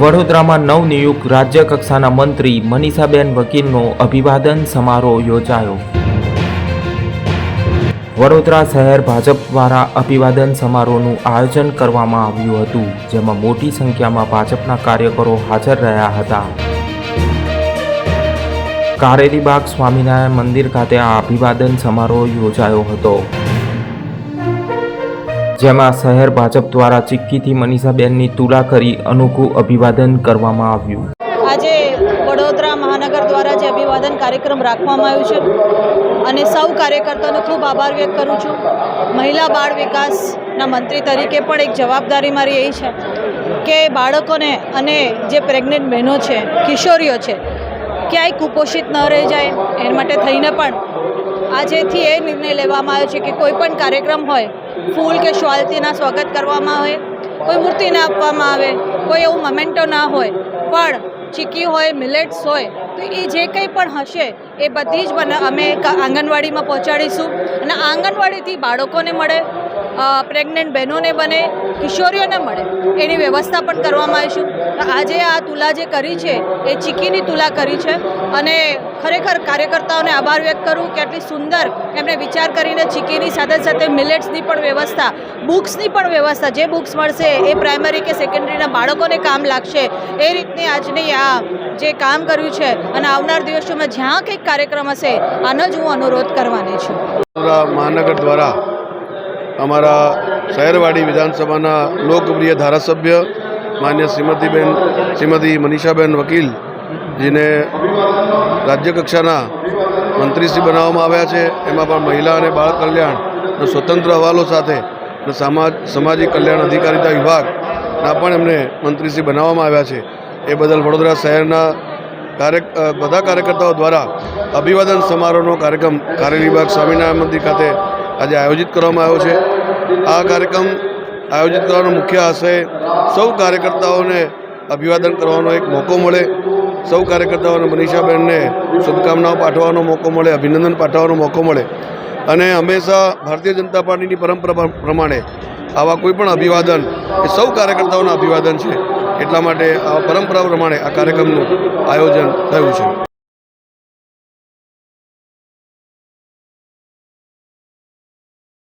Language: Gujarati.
વડોદરામાં નવનિયુક્ત રાજ્ય કક્ષાના મંત્રી મનીષાબેન વકીલનો અભિવાદન સમારોહ યોજાયો. વડોદરા શહેર ભાજપ દ્વારા અભિવાદન સમારોહનું આયોજન કરવામાં આવ્યું હતું, જેમાં મોટી સંખ્યામાં ભાજપના કાર્યકરો હાજર રહ્યા હતા. કારેલીબાગ સ્વામિનારાયણ મંદિર ખાતે આ અભિવાદન સમારોહ યોજાયો હતો. જેમાં શહેર ભાજપ દ્વારા ચિક્કીથી મનીષાબેનની તુલા કરી અનોખું અભિવાદન કરવામાં આવ્યું. આજે વડોદરા મહાનગર દ્વારા જે અભિવાદન કાર્યક્રમ રાખવામાં આવ્યું છે અને સૌ કાર્યકર્તાનો ખૂબ આભાર વ્યક્ત કરું છું. મહિલા બાળ વિકાસના મંત્રી તરીકે પણ એક જવાબદારી મારી એ છે કે બાળકોને અને જે પ્રેગ્નન્ટ બહેનો છે, કિશોરીઓ છે, ક્યાંય કુપોષિત ન રહી જાય. એ માટે થઈને પણ આજેથી એ નિર્ણય લેવામાં આવ્યો છે કે કોઈ પણ કાર્યક્રમ હોય ફૂલ કે શોલથીના સ્વાગત કરવામાં આવે, કોઈ મૂર્તિ ના આપવામાં આવે, કોઈ એવું મોમેન્ટો ના હોય, પણ ચીકી હોય મિલેટ્સ હોય, તો એ જે કંઈ પણ હશે, એ બધી જ બના અમે આંગણવાડીમાં પહોંચાડીશું. અને આંગણવાડીથી બાળકોને મળે પ્રેગ્નન્ટ બહેનોને બને કિશોરીઓને મળે. એની વ્યવસ્થા પણ કરવામાં આવીશું આજે આ તુલા જે કરી છે, એ ચીકીની તુલા કરી છે અને ખરેખર કાર્યકર્તાઓને આભાર વ્યક્ત કરું કે આટલી સુંદર એમણે વિચાર કરીને ચીકીની સાથે સાથે મિલેટ્સની પણ વ્યવસ્થા, બુક્સની પણ વ્યવસ્થા, જે બુક્સ મળશે એ પ્રાઇમરી કે સેકન્ડરીના બાળકોને કામ લાગશે, એ રીતની આજની આ જે કામ કર્યું છે અને આવનાર દિવસોમાં જ્યાં કંઈક કાર્યક્રમ હશે, આનો જ હું અનુરોધ કરવાની છું. મહાનગર દ્વારા અમારા શહેરવાડી વિધાનસભાના લોકપ્રિય ધારાસભ્ય માન્ય શ્રીમતીબેન શ્રીમતી મનીષાબેન વકીલ જેને રાજ્ય કક્ષાના મંત્રીશ્રી બનાવવામાં આવ્યા છે. એમાં પણ મહિલા અને બાળ કલ્યાણનો સ્વતંત્ર હવાલો સાથે સમાજ, સામાજિક કલ્યાણ અધિકારીતા વિભાગના પણ એમને મંત્રીશ્રી બનાવવામાં આવ્યા છે. એ બદલ વડોદરા શહેરના કાર્ય બધા કાર્યકર્તાઓ દ્વારા અભિવાદન સમારોહનો કાર્યક્રમ કારેલીબાગ સ્વામિનારાયણ મંદિર ખાતે આજે આયોજિત કરવામાં આવ્યો છે. આ કાર્યક્રમ આયોજિત કરવાનો મુખ્ય આશય સૌ કાર્યકર્તાઓને અભિવાદન કરવાનો એક મોકો મળે. સૌ કાર્યકર્તાઓને મનીષાબેનને શુભકામનાઓ પાઠવવાનો મોકો મળે, અભિનંદન પાઠવવાનો મોકો મળે. અને હંમેશા ભારતીય જનતા પાર્ટીની પરંપરા પ્રમાણે આવા કોઈપણ અભિવાદન એ સૌ કાર્યકર્તાઓના અભિવાદન છે. એટલા માટે આ પરંપરા પ્રમાણે આ કાર્યક્રમનું આયોજન થયું છે.